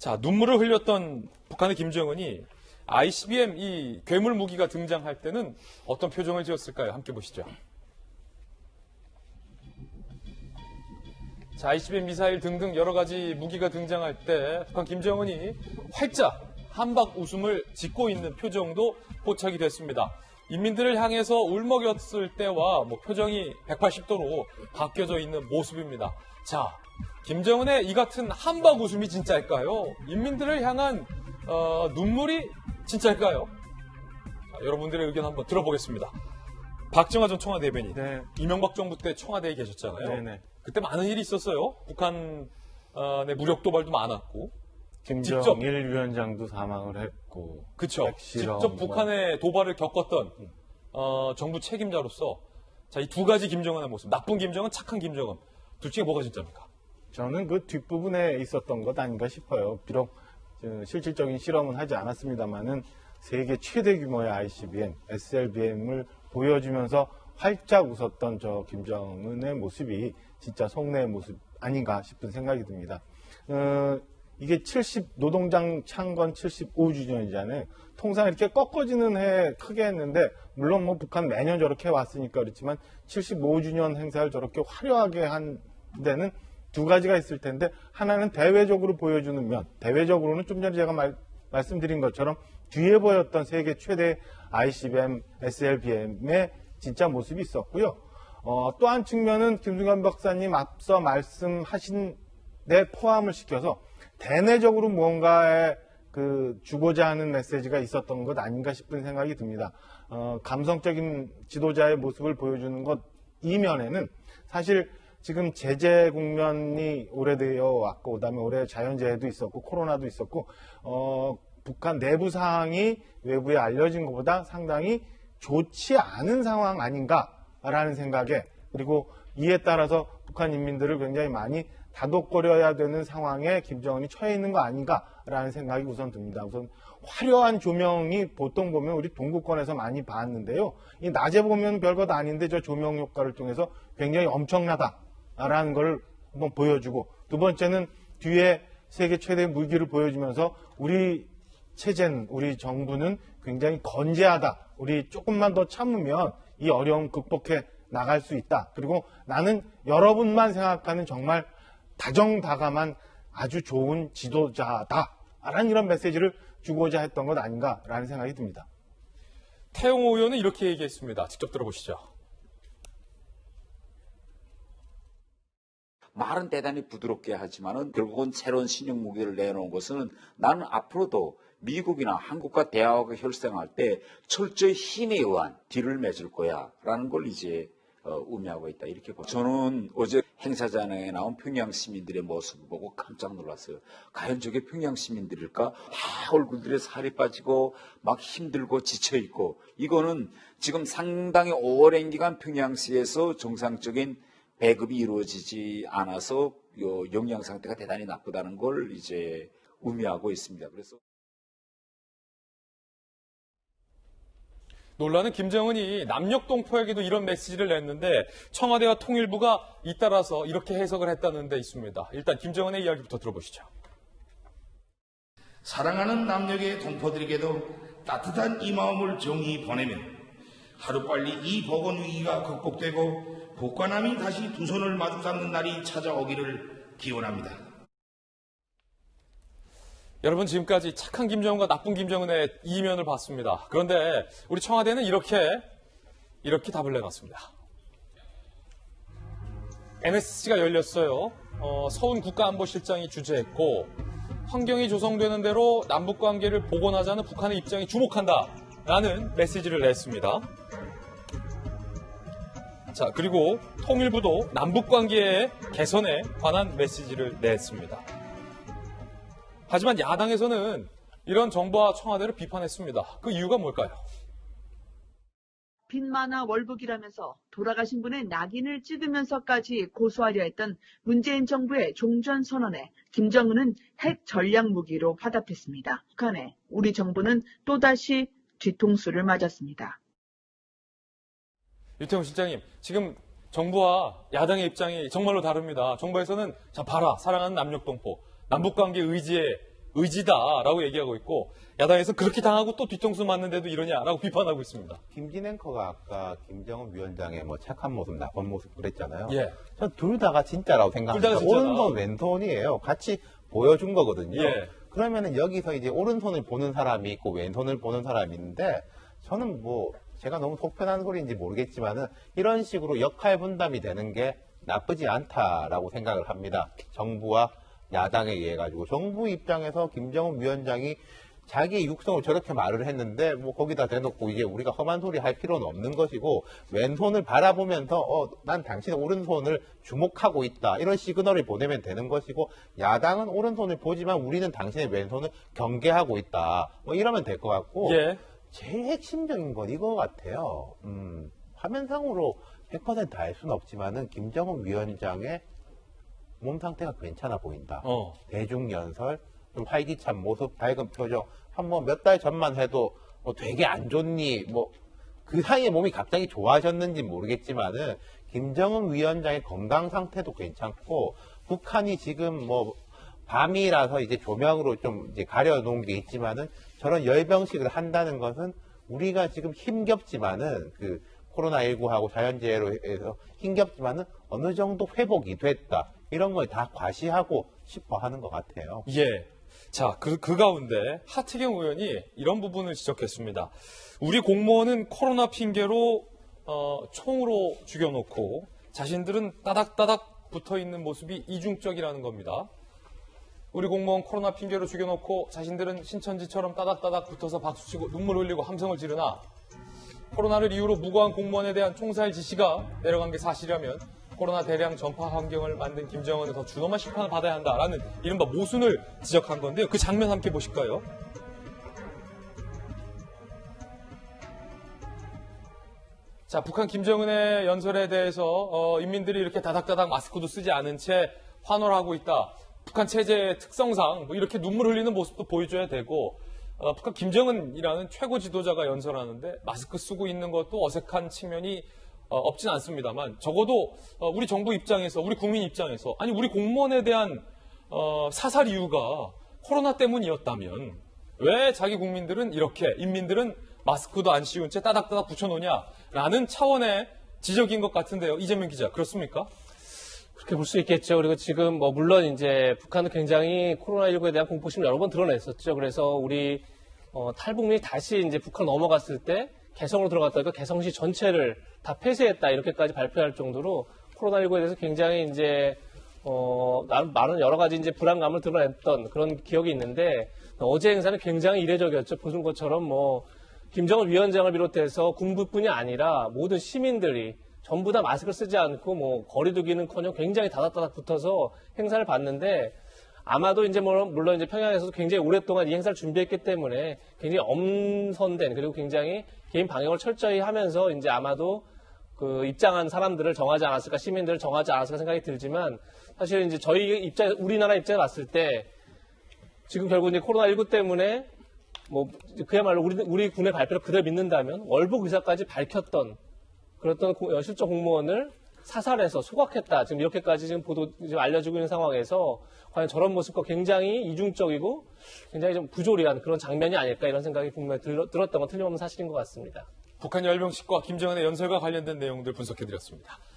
자, 눈물을 흘렸던 북한의 김정은이 ICBM 이 괴물 무기가 등장할 때는 어떤 표정을 지었을까요? 함께 보시죠. 자, ICBM 미사일 등등 여러 가지 무기가 등장할 때 북한 김정은이 활짝 한박 웃음을 짓고 있는 표정도 포착이 됐습니다. 인민들을 향해서 울먹였을 때와 뭐 표정이 180도로 바뀌어져 있는 모습입니다. 자, 김정은의 이 같은 한박 웃음이 진짜일까요? 인민들을 향한 어, 눈물이 진짜일까요? 자, 여러분들의 의견 한번 들어보겠습니다. 박정화 전 청와대 대변인. 네. 이명박 정부 때 청와대에 계셨잖아요. 네네. 그때 많은 일이 있었어요. 북한의 무력 도발도 많았고. 직접- 김정일 위원장도 사망을 했고. 그쵸. 핵실험, 직접 뭐. 북한의 도발을 겪었던 어, 정부 책임자로서 자, 이 두 가지 김정은의 모습. 나쁜 김정은, 착한 김정은. 둘 중에 뭐가 진짜입니까? 저는 그 뒷부분에 있었던 것 아닌가 싶어요. 비록 저, 실질적인 실험은 하지 않았습니다만은 세계 최대 규모의 ICBM, SLBM을 보여주면서 활짝 웃었던 저 김정은의 모습이 진짜 속내의 모습 아닌가 싶은 생각이 듭니다. 어, 이게 70 노동장 창건 75주년이잖아요. 통상 이렇게 꺾어지는 해 크게 했는데 물론 뭐 북한 매년 저렇게 왔으니까 그렇지만 75주년 행사를 저렇게 화려하게 한 데는 두 가지가 있을 텐데 하나는 대외적으로 보여주는 면, 대외적으로는 좀 전에 제가 말, 말씀드린 것처럼 뒤에 보였던 세계 최대 ICBM, SLBM의 진짜 모습이 있었고요. 어, 또한 측면은 김승관 박사님 앞서 말씀하신 데 포함을 시켜서 대내적으로 무언가에 그 주고자 하는 메시지가 있었던 것 아닌가 싶은 생각이 듭니다. 어, 감성적인 지도자의 모습을 보여주는 것 이면에는 사실 지금 제재 국면이 오래되어 왔고 그다음에 올해 자연재해도 있었고 코로나도 있었고 어, 북한 내부 상황이 외부에 알려진 것보다 상당히 좋지 않은 상황 아닌가라는 생각에 그리고 이에 따라서 북한 인민들을 굉장히 많이 다독거려야 되는 상황에 김정은이 처해 있는 거 아닌가라는 생각이 우선 듭니다. 우선 화려한 조명이 보통 보면 우리 동구권에서 많이 봤는데요. 이 낮에 보면 별것 아닌데 저 조명 효과를 통해서 굉장히 엄청나다 라는 걸 한번 보여주고 두 번째는 뒤에 세계 최대 무기를 보여주면서 우리 체제는 우리 정부는 굉장히 건재하다. 우리 조금만 더 참으면 이 어려움 극복해 나갈 수 있다. 그리고 나는 여러분만 생각하는 정말 다정다감한 아주 좋은 지도자다. 라는 이런 메시지를 주고자 했던 것 아닌가라는 생각이 듭니다. 태용호 의원은 이렇게 얘기했습니다. 직접 들어보시죠. 말은 대단히 부드럽게 하지만은 결국은 새로운 신형 무기를 내놓은 것은 나는 앞으로도 미국이나 한국과 대화가 혈생할 때 철저히 힘에 의한 딜을 맺을 거야라는 걸 이제 어, 의미하고 있다 이렇게 봅니다. 저는 어제 행사장에 나온 평양 시민들의 모습을 보고 깜짝 놀랐어요. 과연 저게 평양 시민들일까? 다 얼굴들에 살이 빠지고 막 힘들고 지쳐 있고 이거는 지금 상당히 오랜 기간 평양시에서 정상적인 배급이 이루어지지 않아서 요 영양 상태가 대단히 나쁘다는 걸 이제 의미하고 있습니다. 그래서 논란은 김정은이 남녘동포에게도 이런 메시지를 냈는데 청와대와 통일부가 잇따라서 이렇게 해석을 했다는 데 있습니다. 일단 김정은의 이야기부터 들어보시죠. 사랑하는 남녘의 동포들에게도 따뜻한 이 마음을 정히 보내며 하루빨리 이 보건 위기가 극복되고 남이 다시 두 손을 마주 잡는 날이 찾아오기를 기원합니다. 여러분 지금까지 착한 김정은과 나쁜 김정은의 이면을 봤습니다. 그런데 우리 청와대는 이렇게 이렇게 답을 내놨습니다. MSC가 열렸어요. 어, 서훈 국가안보실장이 주재했고 환경이 조성되는 대로 남북 관계를 복원하자는 북한의 입장에 주목한다 라는 메시지를 냈습니다. 자 그리고 통일부도 남북 관계의 개선에 관한 메시지를 냈습니다. 하지만 야당에서는 이런 정부와 청와대를 비판했습니다. 그 이유가 뭘까요? 빚만화 월북이라면서 돌아가신 분의 낙인을 찍으면서까지 고소하려 했던 문재인 정부의 종전 선언에 김정은은 핵 전략 무기로 화답했습니다. 북한에 우리 정부는 또다시 뒤통수를 맞았습니다. 유태훈 실장님, 지금 정부와 야당의 입장이 정말로 다릅니다. 정부에서는 자 봐라 사랑하는 남녘동포 남북관계 의지에 의지다라고 얘기하고 있고 야당에서 그렇게 당하고 또 뒤통수 맞는데도 이러냐라고 비판하고 있습니다. 김진 앵커가 아까 김정은 위원장의 뭐 착한 모습, 나쁜 모습 그랬잖아요. 예. 전 둘 다가 진짜라고 생각합니다. 둘 다가 진짜다. 오른손, 왼손이에요. 같이 보여준 거거든요. 예. 그러면은 여기서 이제 오른손을 보는 사람이 있고 왼손을 보는 사람이 있는데 저는 뭐 제가 너무 속편한 소리인지 모르겠지만은 이런 식으로 역할 분담이 되는 게 나쁘지 않다라고 생각을 합니다. 정부와 야당에 의해 가지고 정부 입장에서 김정은 위원장이 자기의 육성을 저렇게 말을 했는데 뭐 거기다 대놓고 이제 우리가 험한 소리 할 필요는 없는 것이고 왼손을 바라보면서 어 난 당신의 오른손을 주목하고 있다 이런 시그널을 보내면 되는 것이고 야당은 오른손을 보지만 우리는 당신의 왼손을 경계하고 있다 뭐 이러면 될 것 같고 예. 제일 핵심적인 건 이거 같아요. 음, 화면상으로 100%알 수는 없지만은 김정은 위원장의 몸 상태가 괜찮아 보인다. 어. 대중연설, 좀 활기찬 모습, 밝은 표정. 한번몇달 전만 해도 뭐 되게 안 좋니, 뭐, 그 사이에 몸이 갑자기 좋아졌는지 모르겠지만은, 김정은 위원장의 건강 상태도 괜찮고, 북한이 지금 뭐, 밤이라서 이제 조명으로 좀 이제 가려놓은 게 있지만은, 저런 열병식을 한다는 것은, 우리가 지금 힘겹지만은, 그, 코로나19하고 자연재해로 해서 힘겹지만은, 어느 정도 회복이 됐다. 이런 걸 다 과시하고 싶어 하는 것 같아요. 예. 자, 그, 그 가운데 하태경 의원이 이런 부분을 지적했습니다. 우리 공무원은 코로나 핑계로 어, 총으로 죽여놓고 자신들은 따닥따닥 붙어 있는 모습이 이중적이라는 겁니다. 우리 공무원 코로나 핑계로 죽여놓고 자신들은 신천지처럼 따닥따닥 붙어서 박수치고 눈물 흘리고 함성을 지르나 코로나를 이유로 무고한 공무원에 대한 총살 지시가 내려간 게 사실이라면 코로나 대량 전파 환경을 만든 김정은은 더 준엄한 심판을 받아야 한다라는 이른바 모순을 지적한 건데요. 그 장면 함께 보실까요? 자, 북한 김정은의 연설에 대해서 어, 인민들이 이렇게 다닥다닥 마스크도 쓰지 않은 채 환호를 하고 있다. 북한 체제의 특성상 뭐 이렇게 눈물 흘리는 모습도 보여줘야 되고 어, 북한 김정은이라는 최고 지도자가 연설하는데 마스크 쓰고 있는 것도 어색한 측면이 어, 없진 않습니다만 적어도 어, 우리 정부 입장에서 우리 국민 입장에서 아니 우리 공무원에 대한 어, 사살 이유가 코로나 때문이었다면 왜 자기 국민들은 이렇게 인민들은 마스크도 안 씌운 채 따닥따닥 붙여놓냐라는 차원의 지적인 것 같은데요. 이재명 기자 그렇습니까? 그렇게 볼 수 있겠죠. 그리고 지금 뭐 물론 이제 북한은 굉장히 코로나19에 대한 공포심을 여러 번 드러냈었죠. 그래서 우리 어, 탈북민이 다시 이제 북한 넘어갔을 때 개성으로 들어갔다가 개성시 전체를 다 폐쇄했다 이렇게까지 발표할 정도로 코로나19에 대해서 굉장히 이제 어, 많은 여러 가지 이제 불안감을 드러냈던 그런 기억이 있는데 어제 행사는 굉장히 이례적이었죠. 보신 것처럼 뭐 김정은 위원장을 비롯해서 군부뿐이 아니라 모든 시민들이 전부 다 마스크를 쓰지 않고 뭐 거리두기는커녕 굉장히 다닥다닥 붙어서 행사를 봤는데 아마도 이제 뭐 물론 이제 평양에서도 굉장히 오랫동안 이 행사를 준비했기 때문에 굉장히 엄선된 그리고 굉장히 개인 방역을 철저히 하면서 이제 아마도 그 입장한 사람들을 정하지 않았을까 시민들을 정하지 않았을까 생각이 들지만 사실 이제 저희 입장 우리나라 입장에 봤을 때 지금 결국 이제 코로나 19 때문에 뭐 그야말로 우리 우리 군의 발표를 그대로 믿는다면 월북 의사까지 밝혔던 그랬던 고- 어, 실적 공무원을 사살해서 소각했다. 지금 이렇게까지 지금 보도 지금 알려지고 있는 상황에서 과연 저런 모습과 굉장히 이중적이고 굉장히 좀 부조리한 그런 장면이 아닐까 이런 생각이 분명히 들, 들었던 건 틀림없는 사실인 것 같습니다. 북한 열병식과 김정은의 연설과 관련된 내용들 분석해드렸습니다.